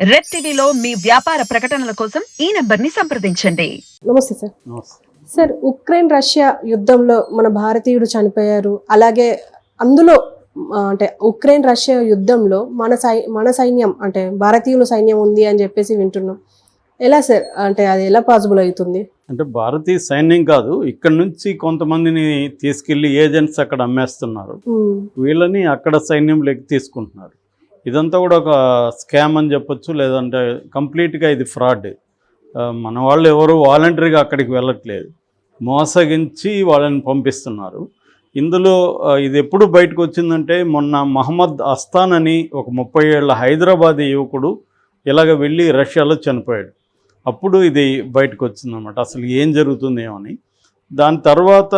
Red టీవీలో మీ వ్యాపార ప్రకటనల కోసం ఈ నంబర్ని సంప్రదించండి. నమస్తే సార్. నమస్తే. సార్ ఉక్రెయిన్ రష్యా యుద్ధంలో మన భారతీయుడు చనిపోయారు. అలాగే అందులో ఆ, అంటే ఉక్రెయిన్ రష్యా యుద్ధంలో మన సై మన సైన్యం అంటే భారతీయుల సైన్యం ఉంది అని చెప్పేసి వింటున్నాం. ఎలా సార్? అంటే అది ఎలా పాసిబుల్ అవుతుంది? అంటే భారతీయ సైన్యం కాదు ఇక్కడ నుంచి కొంతమందిని తీసుకెళ్ళి ఏజెంట్స్ అక్కడ అమ్మేస్తున్నారు. ఉమ్, వీళ్ళని అక్కడ సైన్యంలోకి తీసుకుంటున్నారు. ఇదంతా కూడా ఒక స్కామ్ అని చెప్పొచ్చు లేదంటే కంప్లీట్గా ఇది ఫ్రాడ్ మన వాళ్ళు ఎవరు వాలంటరీగా అక్కడికి వెళ్ళట్లేదు. మోసగించి వాళ్ళని పంపిస్తున్నారు. ఇందులో ఇది ఎప్పుడు బయటకు వచ్చిందంటే మొన్న మహమ్మద్ అస్తాన్ అని ఒక ముప్పై ఏళ్ళ హైదరాబాద్ యువకుడు ఇలాగ వెళ్ళి రష్యాలో చనిపోయాడు. అప్పుడు ఇది బయటకు వచ్చిందన్నమాట. అసలు ఏం జరుగుతుందేమో అని. దాని తర్వాత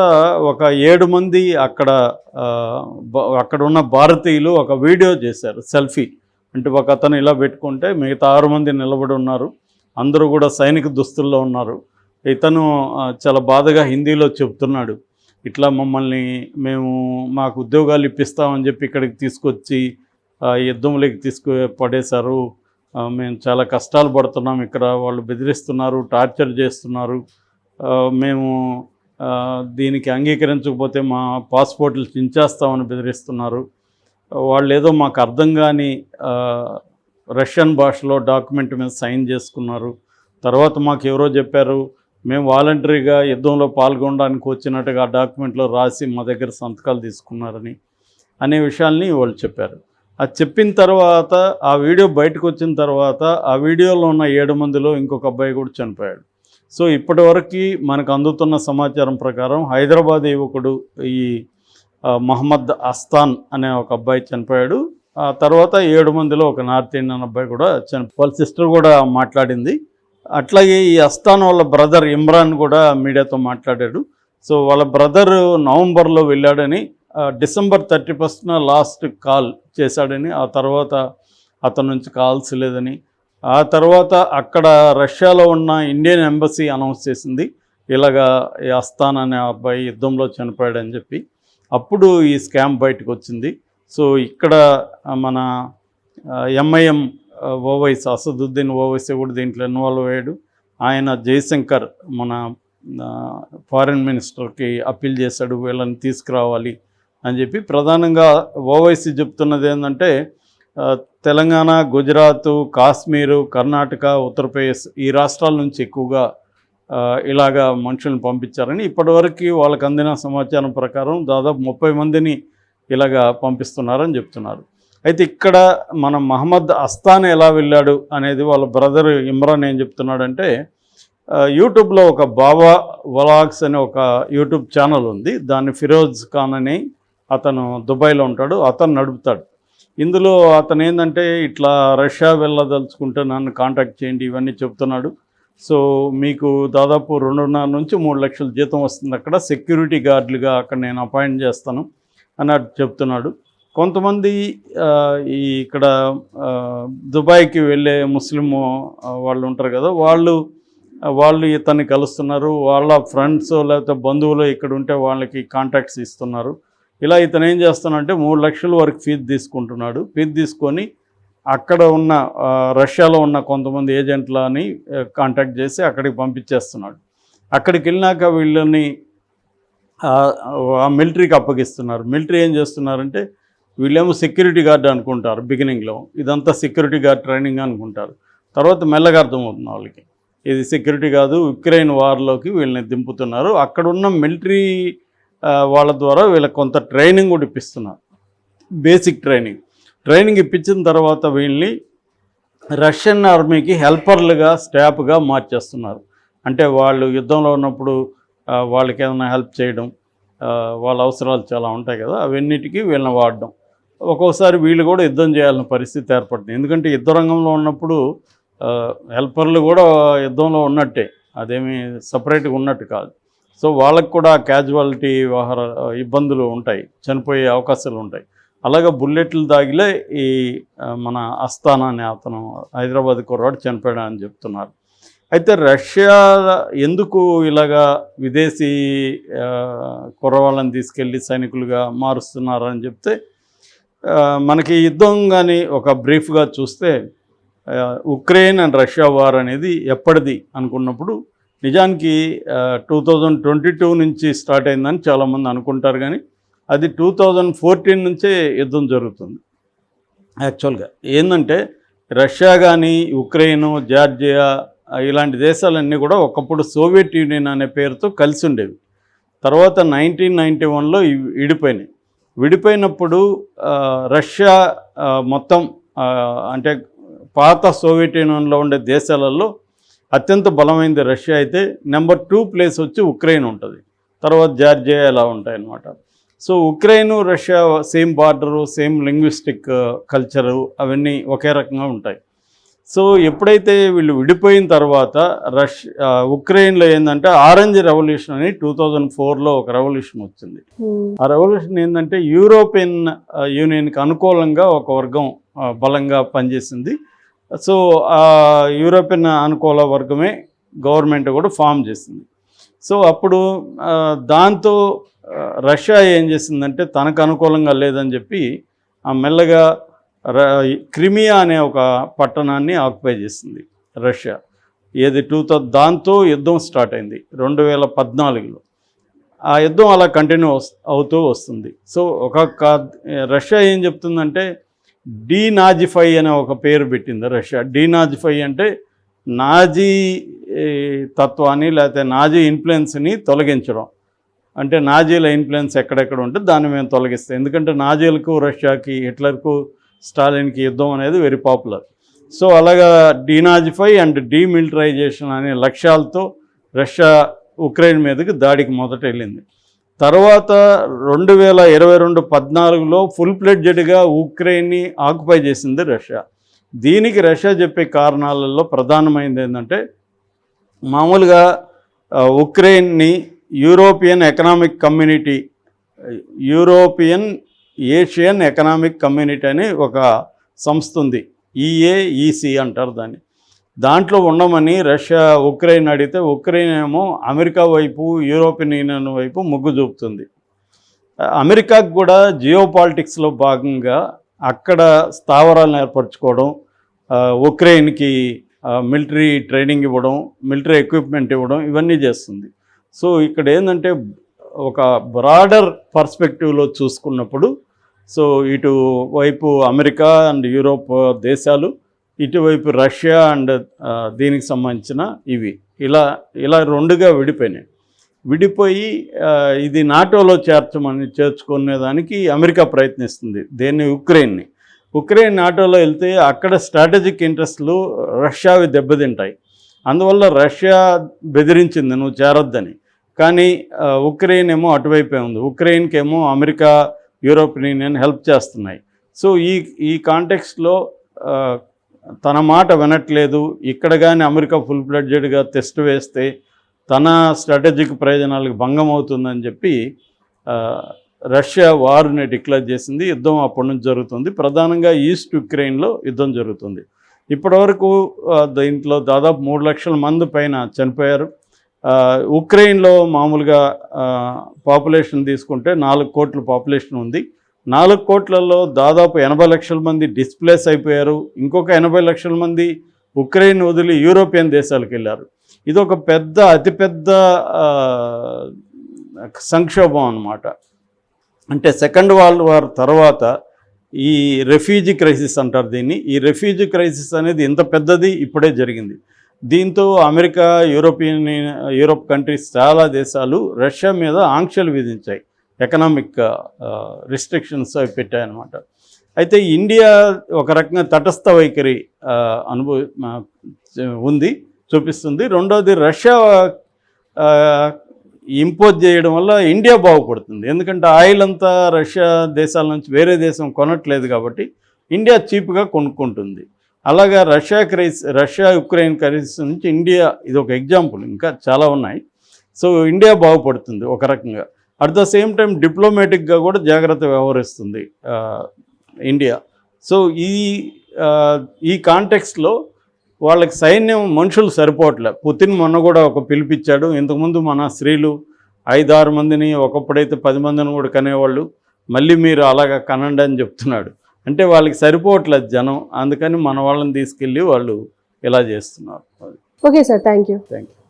ఒక ఏడు మంది అక్కడ అక్కడ ఉన్న భారతీయులు ఒక వీడియో చేశారు సెల్ఫీ. అంటే ఒక అతను ఇలా పెట్టుకుంటే మిగతా ఆరు మంది నిలబడి ఉన్నారు అందరూ కూడా సైనిక దుస్తుల్లో ఉన్నారు. ఇతను చాలా బాధగా హిందీలో చెప్తున్నాడు ఇట్లా మమ్మల్ని మేము మాకు ఉద్యోగాలు ఇప్పిస్తామని చెప్పి ఇక్కడికి తీసుకొచ్చి యుద్ధంలోకి తీసుకు పడేశారు మేము చాలా కష్టాలు పడుతున్నాం ఇక్కడ వాళ్ళు బెదిరిస్తున్నారు టార్చర్ చేస్తున్నారు. మేము దీనికి అంగీకరించకపోతే మా పాస్పోర్ట్లు చించేస్తామని బెదిరిస్తున్నారు. వాళ్ళు ఏదో మాకు అర్థం కాని రష్యన్ భాషలో డాక్యుమెంట్ మీద సైన్ చేసుకున్నారు. తర్వాత మాకు ఎవరో చెప్పారు మేము వాలంటరీగా యుద్ధంలో పాల్గొనడానికి వచ్చినట్టుగా ఆ డాక్యుమెంట్లో రాసి మా దగ్గర సంతకాలు తీసుకున్నారని అనే విషయాల్ని వాళ్ళు చెప్పారు. అది చెప్పిన తర్వాత ఆ వీడియో బయటకు వచ్చిన తర్వాత ఆ వీడియోలో ఉన్న ఏడు మందిలో ఇంకొక అబ్బాయి కూడా చనిపోయాడు. సో ఇప్పటివరకు మనకు అందుతున్న సమాచారం ప్రకారం హైదరాబాద్ యువకుడు ఈ మహమ్మద్ అస్తాన్ అనే ఒక అబ్బాయి చనిపోయాడు. ఆ తర్వాత ఏడు మందిలో ఒక నార్త్ ఇండియన్ అబ్బాయి కూడా చనిపో వాళ్ళ సిస్టర్ కూడా మాట్లాడింది. అట్లాగే ఈ అస్తాన్ వాళ్ళ బ్రదర్ ఇమ్రాన్ కూడా మీడియాతో మాట్లాడాడు. సో వాళ్ళ బ్రదర్ నవంబర్లో వెళ్ళాడని డిసెంబర్ థర్టీ ఫస్ట్న లాస్ట్ కాల్ చేశాడని ఆ తర్వాత అతని నుంచి కాల్స్ లేదని ఆ తర్వాత అక్కడ రష్యాలో ఉన్న ఇండియన్ ఎంబసీ అనౌన్స్ చేసింది ఇలాగా ఈ అస్తాన్ అనే అబ్బాయి యుద్ధంలో చనిపోయాడని చెప్పి. అప్పుడు ఈ స్కామ్ బయటకు వచ్చింది. సో ఇక్కడ మన ఎంఐఎం ఓవైస్ అసదుద్దీన్ ఓవైసీ కూడా దీంట్లో ఇన్వాల్వ్ అయ్యాడు. ఆయన జయశంకర్ మన ఫారిన్ మినిస్టర్కి అప్పీల్ చేశాడు వీళ్ళని తీసుకురావాలి అని చెప్పి. ప్రధానంగా ఓవైసీ చెప్తున్నది ఏంటంటే తెలంగాణ గుజరాత్ కాశ్మీరు కర్ణాటక ఉత్తరప్రదేశ్ ఈ రాష్ట్రాల నుంచి ఎక్కువగా ఇలాగా మనుషులను పంపించారని ఇప్పటివరకు వాళ్ళకి అందిన సమాచారం ప్రకారం దాదాపు ముప్పై మందిని ఇలాగా పంపిస్తున్నారని చెప్తున్నారు. అయితే ఇక్కడ మన మహమ్మద్ అస్తాన్ ఎలా వెళ్ళాడు అనేది వాళ్ళ బ్రదర్ ఇమ్రాన్ ఏం చెప్తున్నాడంటే యూట్యూబ్లో ఒక బాబా వలాగ్స్ అనే ఒక యూట్యూబ్ ఛానల్ ఉంది. దాన్ని ఫిరోజ్ ఖాన్ అని అతను దుబాయ్లో ఉంటాడు. అతను నడుపుతాడు. ఇందులో అతను ఏంటంటే ఇట్లా రష్యా వెళ్ళదలుచుకుంటే నన్ను కాంటాక్ట్ చేయండి ఇవన్నీ చెప్తున్నాడు. సో మీకు దాదాపు రెండున్నర నుంచి మూడు లక్షల జీతం వస్తుంది అక్కడ. సెక్యూరిటీ గార్డులుగా అక్కడ నేను అపాయింట్ చేస్తాను అన్నట్టు చెప్తున్నాడు. కొంతమంది ఈ ఇక్కడ దుబాయ్కి వెళ్ళే ముస్లిం వాళ్ళు ఉంటారు కదా వాళ్ళు వాళ్ళు ఇతన్ని కలుస్తున్నారు. వాళ్ళ ఫ్రెండ్స్ లేకపోతే బంధువులు ఇక్కడ ఉంటే వాళ్ళకి కాంటాక్ట్స్ ఇస్తున్నారు. ఇలా ఇతను ఏం చేస్తానంటే మూడు లక్షల వరకు ఫీజు తీసుకుంటున్నాడు. ఫీజు తీసుకొని అక్కడ ఉన్న రష్యాలో ఉన్న కొంతమంది ఏజెంట్లని కాంటాక్ట్ చేసి అక్కడికి పంపించేస్తున్నాడు. అక్కడికి వెళ్ళినాక వీళ్ళని ఆ- మిలిటరీకి అప్పగిస్తున్నారు. మిలిటరీ ఏం చేస్తున్నారంటే వీళ్ళేమో సెక్యూరిటీ గార్డ్ అనుకుంటారు బిగినింగ్లో ఇదంతా సెక్యూరిటీ గార్డ్ ట్రైనింగ్ అనుకుంటారు. తర్వాత మెల్లగా అర్థమవుతుంది వాళ్ళకి. ఇది సెక్యూరిటీ కాదు ఉక్రెయిన్ వార్లోకి వీళ్ళని దింపుతున్నారు. అక్కడున్న మిలిటరీ వాళ్ళ ద్వారా వీళ్ళకి కొంత ట్రైనింగ్ కూడా ఇప్పిస్తున్నారు. Basic training. ట్రైనింగ్ ఇప్పించిన తర్వాత వీళ్ళని రష్యన్ ఆర్మీకి హెల్పర్లుగా స్టాఫ్గా మార్చేస్తున్నారు. అంటే వాళ్ళు యుద్ధంలో ఉన్నప్పుడు వాళ్ళకి ఏదైనా హెల్ప్ చేయడం వాళ్ళ అవసరాలు చాలా ఉంటాయి కదా అవన్నిటికీ వీళ్ళని వాడడం. ఒక్కోసారి వీళ్ళు కూడా యుద్ధం చేయాల్సిన పరిస్థితి ఏర్పడుతుంది. ఎందుకంటే యుద్ధ రంగంలో ఉన్నప్పుడు హెల్పర్లు కూడా యుద్ధంలో ఉన్నట్టే. అదేమి సపరేట్గా ఉన్నట్టు కాదు. సో వాళ్ళకు కూడా క్యాజువాలిటీ వ్యవహార ఇబ్బందులు ఉంటాయి చనిపోయే అవకాశాలు ఉంటాయి. అలాగే బుల్లెట్లు దాగిలే ఈ మన అస్తానా అనే అతను హైదరాబాద్ కుర్రాడు చనిపోయాడు అని చెప్తున్నారు. అయితే రష్యా ఎందుకు ఇలాగా విదేశీ కుర్రవాళ్ళని తీసుకెళ్ళి సైనికులుగా మారుస్తున్నారని చెప్తే మనకి యుద్ధం కానీ ఒక బ్రీఫ్గా చూస్తే ఉక్రెయిన్ అండ్ రష్యా వార్ అనేది ఎప్పటిది అనుకున్నప్పుడు నిజానికి టూ థౌజండ్ ట్వంటీ టూ నుంచి స్టార్ట్ అయిందని చాలామంది అనుకుంటారు కానీ అది టూ థౌజండ్ ఫోర్టీన్ నుంచే యుద్ధం జరుగుతుంది. యాక్చువల్గా ఏంటంటే రష్యా కానీ ఉక్రెయిన్ జార్జియా ఇలాంటి దేశాలన్నీ కూడా ఒకప్పుడు సోవియట్ యూనియన్ అనే పేరుతో కలిసి ఉండేవి. తర్వాత నైన్టీన్ నైంటీ వన్లో విడిపోయినాయి. విడిపోయినప్పుడు రష్యా మొత్తం అంటే పాత సోవియట్ యూనియన్లో ఉండే దేశాలలో అత్యంత బలమైనది రష్యా అయితే నెంబర్ టూ ప్లేస్ వచ్చి ఉక్రెయిన్ ఉంటుంది. తర్వాత జార్జియా ఇలా ఉంటాయి అన్నమాట so Ukraine Russia same border same linguistic culture అవన్నీ ఒకే రకంగా ఉంటాయి. సో ఎప్పుడైతే వీళ్ళు విడిపోయిన తర్వాత రష్ ఆ, ఉక్రెయిన్లో ఏంటంటే ఆరెంజ్ రెవల్యూషన్ అని టూ థౌజండ్ ఫోర్లో ఒక రెవల్యూషన్ వచ్చింది. ఉమ్, ఆ రెవల్యూషన్ ఏంటంటే యూరోపియన్ ఆ, యూనియన్కి అనుకూలంగా ఒక వర్గం బలంగా పనిచేసింది. సో ఆ యూరోపియన్ అనుకూల వర్గమే గవర్నమెంట్ కూడా ఫామ్ చేసింది. సో అప్పుడు దాంతో రష్యా ఏం చేసిందంటే తనకు అనుకూలంగా లేదని చెప్పి ఆ మెల్లగా క్రిమియా అనే ఒక పట్టణాన్ని ఆక్యుపై చేసింది రష్యా. ఏది టూ థౌ దాంతో యుద్ధం స్టార్ట్ అయింది రెండు వేల పద్నాలుగులో. ఆ యుద్ధం అలా కంటిన్యూ అవుతూ వస్తుంది. సో ఒక రష్యా ఏం చెప్తుందంటే డీనాజిఫై అనే ఒక పేరు పెట్టింది రష్యా. డీనాజిఫై అంటే నాజీ తత్వాన్ని లేకపోతే నాజీ ఇన్ఫ్లుయెన్స్ని తొలగించడం. అంటే నాజీల ఇన్ఫ్లుయెన్స్ ఎక్కడెక్కడ ఉంటే దాన్ని మేము తొలగిస్తాం. ఎందుకంటే నాజీలకు రష్యాకి హిట్లర్కు స్టాలిన్కి యుద్ధం అనేది వెరీ పాపులర్ సో అలాగా డీనాజిఫై అండ్ డీమిలిటరైజేషన్ అనే లక్ష్యాలతో రష్యా ఉక్రెయిన్ మీదకి దాడికి మొదట వెళ్ళింది తర్వాత రెండు వేల ఇరవై రెండు పద్నాలుగులో ఫుల్ ప్లెడ్జెడ్గా ఉక్రెయిన్ని ఆక్యుపై చేసింది రష్యా దీనికి రష్యా చెప్పే కారణాలలో ప్రధానమైనది ఏంటంటే మామూలుగా ఉక్రెయిన్ని European economic community European Asian economic community అని ఒక సంస్థ ఉంది. ఈఏఈసి అంటారు దాన్ని. దాంట్లో ఉండమని రష్యా ఉక్రెయిన్ అడిగితే ఉక్రెయిన్ ఏమో అమెరికా వైపు యూరోపియన్ యూనియన్ వైపు మొగ్గు చూపుతుంది. అమెరికాకు కూడా జియో పాలిటిక్స్లో భాగంగా అక్కడ స్థావరాలను ఏర్పరచుకోవడం ఉక్రెయిన్కి మిలిటరీ ట్రైనింగ్ ఇవ్వడం మిలిటరీ ఎక్విప్మెంట్ ఇవ్వడం ఇవన్నీ చేస్తుంది. సో ఇక్కడ ఏంటంటే ఒక బ్రాడర్ పర్స్పెక్టివ్లో చూసుకున్నప్పుడు సో ఇటు వైపు అమెరికా అండ్ యూరోప్ దేశాలు ఇటువైపు రష్యా అండ్ దీనికి సంబంధించిన ఇవి. ఇలా ఇలా రెండుగా విడిపోయినాయి. విడిపోయి ఇది నాటోలో చేర్చమని చేర్చుకునేదానికి అమెరికా ప్రయత్నిస్తుంది దేన్ని? ఉక్రెయిన్ని. ఉక్రెయిన్ నాటోలో వెళ్తే అక్కడ స్ట్రాటజిక్ ఇంట్రెస్ట్లు రష్యావి దెబ్బతింటాయి. అందువల్ల రష్యా బెదిరించింది నువ్వు చేరొద్దని. కానీ ఉక్రెయిన్ ఏమో అటువైపే ఉంది. ఉక్రెయిన్కి ఏమో అమెరికా యూరోపియన్ యూనియన్ హెల్ప్ చేస్తున్నాయి. సో ఈ ఈ కాంటెక్స్ట్లో తన మాట వినట్లేదు. ఇక్కడ కానీ అమెరికా ఫుల్ ఫ్లెడ్జెడ్గా టెస్ట్ వేస్తే తన స్ట్రాటజిక్ ప్రయోజనాలకు భంగం అవుతుందని చెప్పి రష్యా వార్ని డిక్లేర్ చేసింది. యుద్ధం అప్పటి నుంచి జరుగుతుంది. ప్రధానంగా ఈస్ట్ యుక్రెయిన్లో యుద్ధం జరుగుతుంది. ఇప్పటివరకు దీంట్లో దాదాపు మూడు లక్షల మంది పైన చనిపోయారు. ఉక్రెయిన్లో మామూలుగా పాపులేషన్ తీసుకుంటే నాలుగు కోట్ల పాపులేషన్ ఉంది. నాలుగు కోట్లలో దాదాపు ఎనభై లక్షల మంది డిస్ప్లేస్ అయిపోయారు. ఇంకొక ఎనభై లక్షల మంది ఉక్రెయిన్ వదిలి యూరోపియన్ దేశాలకు వెళ్ళారు. ఇది ఒక పెద్ద అతిపెద్ద సంక్షోభం అనమాట అంటే సెకండ్ వరల్డ్ వార్ తర్వాత ఈ రెఫ్యూజీ క్రైసిస్ అంటారు దీన్ని. ఈ రెఫ్యూజీ క్రైసిస్ అనేది ఇంత పెద్దది ఇప్పుడే జరిగింది. దీంతో అమెరికా యూరోపియన్ యూరోప్ కంట్రీస్ చాలా దేశాలు రష్యా మీద ఆంక్షలు విధించాయి. ఎకనామిక్ రిస్ట్రిక్షన్స్ అవి పెట్టాయన్నమాట. అయితే ఇండియా ఒక రకంగా తటస్థ వైఖరి అనుభవ ఉంది చూపిస్తుంది. రెండోది రష్యా ఇంపోజ్ చేయడం వల్ల ఇండియా బాగుపడుతుంది. ఎందుకంటే ఆయిల్ అంతా రష్యా దేశాల నుంచి వేరే దేశం కొనట్లేదు కాబట్టి ఇండియా చీప్గా కొనుక్కుంటుంది. అలాగా రష్యా క్రైస్ రష్యా ఉక్రెయిన్ క్రైసిస్ నుంచి ఇండియా ఇది ఒక ఎగ్జాంపుల్ ఇంకా చాలా ఉన్నాయి. సో ఇండియా బాగుపడుతుంది ఒక రకంగా. అట్ ద సేమ్ టైం డిప్లొమాటిక్గా కూడా జాగ్రత్త వ్యవహరిస్తుంది ఇండియా సో ఈ ఈ కాంటెక్స్లో వాళ్ళకి సైన్యం మనుషులు సరిపోవట్లే. పుతిన్ మొన్న కూడా ఒక పిలిపిచ్చాడు ఇంతకుముందు మన స్త్రీలు ఐదారు మందిని ఒకప్పుడైతే పది మందిని కూడా కనేవాళ్ళు. మళ్ళీ మీరు అలాగా కనండి అని చెప్తున్నాడు. అంటే వాళ్ళకి సరిపోవట్లేదు జనం. అందుకని మన వాళ్ళని తీసుకెళ్ళి వాళ్ళు ఇలా చేస్తున్నారు. Okay sir thank you thank you